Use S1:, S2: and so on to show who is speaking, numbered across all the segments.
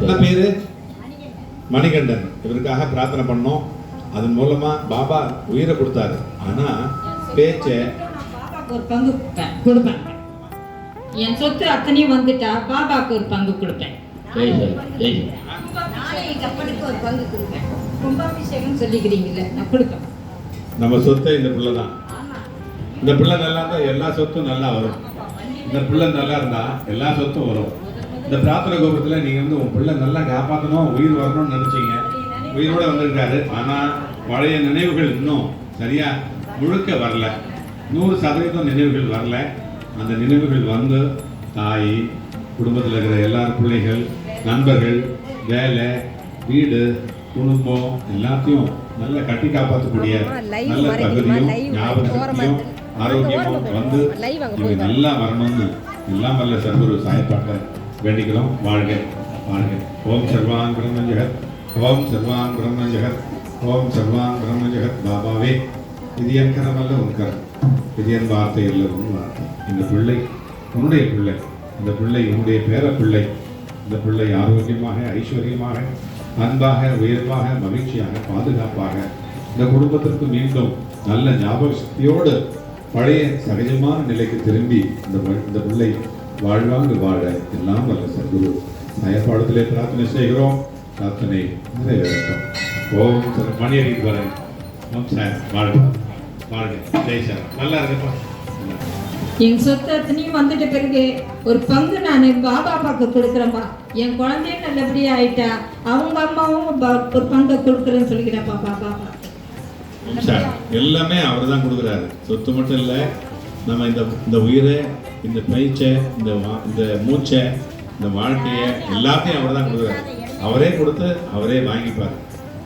S1: என்ன பேரு? மணிகண்டன். இவருக்காக பிரார்த்தனை பண்ணோம். அதன் மூலமா பாபா உயிரை கொடுத்தாரு. ஆனா பேச்ச
S2: ஒரு பங்கு கொடுப்பேன். என் சொத்து அத்தனையும் வந்துட்டா பாபாக்கு ஒரு பங்கு கொடுப்பேன்.
S1: நம்ம சொத்தை இந்த பிள்ளை தான். இந்த பிள்ளை நல்லா இருந்தா எல்லா சொத்தும் நல்லா வரும். இந்த பிள்ளை நல்லா இருந்தா எல்லா சொத்தும் வரும். இந்த பிரார்த்தனை கோபுரத்துல நீங்க வந்து உன் பிள்ளை நல்லா காப்பாத்தணும் உயிர் வரணும்னு நினைச்சீங்க உயிரோட வந்திருக்காரு ஆனா பழைய நினைவுகள் இன்னும் சரியா முழுக்க வரல நூறு சதவீதம் நினைவுகள் வரல அந்த நினைவுகள் வந்து தாய் குடும்பத்தில் இருக்கிற எல்லார் பிள்ளைகள் நண்பர்கள் வேலை வீடு குடும்பம் எல்லாத்தையும் நல்ல கட்டி காப்பாற்றக்கூடிய நல்ல? தகுதியும்
S3: live
S1: ஞாபக
S3: ஓரமா
S1: சக்தியும்
S3: இருக்கு.
S1: ஆரோக்கியமும் வந்து
S3: போயிடும்.
S1: நல்லா வரணும்னு எல்லாம் வல்ல சர்க்குரு சாயப்பாட்ட வேண்டிக்கிறோம் வாழ்க வாழ்க. ஓம் சர்வான் பிரம்ம ஜெகத் ஓம் சர்வான் பிரம்ம ஜெகத் ஓம் சர்வான் பிரம்ம ஜெகத் பாபாவே இது என் கரமல்ல உன் கரம். இது என் வார்த்தை அல்ல உன் வார்த்தை. இந்த பிள்ளை உன்னுடைய பிள்ளை. இந்த பிள்ளை உன்னுடைய பேர பிள்ளை. இந்த பிள்ளை ஆரோக்கியமாக ஐஸ்வர்யமாக அன்பாக உயர்வாக மகிழ்ச்சியாக பாதுகாப்பாக இந்த குடும்பத்திற்கு மீண்டும் நல்ல ஞாபக சக்தியோடு பழைய சகஜமான நிலைக்கு திரும்பி இந்த இந்த பிள்ளை வாழ்வாங்கு வாழ எல்லாம் வல்ல. சத்குரு நயப்பாடத்திலே பிரார்த்தனை செய்கிறோம் பிரார்த்தனை நிறைவேறட்டும் ஓம் சார் மணி அடிக்கு வரேன் ஓம் சார் வாழ்க வாழ்க ஜெய் சார் நல்லா இருக்கப்பா.
S2: என் சொத்து அத்தனையும் வந்துட்ட பிறகு ஒரு பங்கு நான் பாபா அப்பாவுக்கு கொடுக்குறேன்ப்பா என் குழந்தையும் நல்லபடியா ஆயிட்டா அவங்க அம்மாவும் ஒரு பங்கை கொடுக்குறேன்னு சொல்லிக்கிறேன்ப்பா பாபா
S1: எல்லாமே அவர் தான் கொடுக்குறாரு. சொத்து மட்டும் இல்லை நம்ம இந்த இந்த உயிரை இந்த பேச்சை இந்த இந்த மூச்சை இந்த வாழ்க்கையை எல்லாத்தையும் அவர் தான் கொடுக்குறாரு. அவரே கொடுத்து அவரே வாங்கிப்பார்.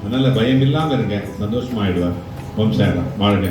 S1: அதனால பயம் இல்லாமல் இருங்க. சந்தோஷமாயிடுவார். ஓம் சார் வாழ்க.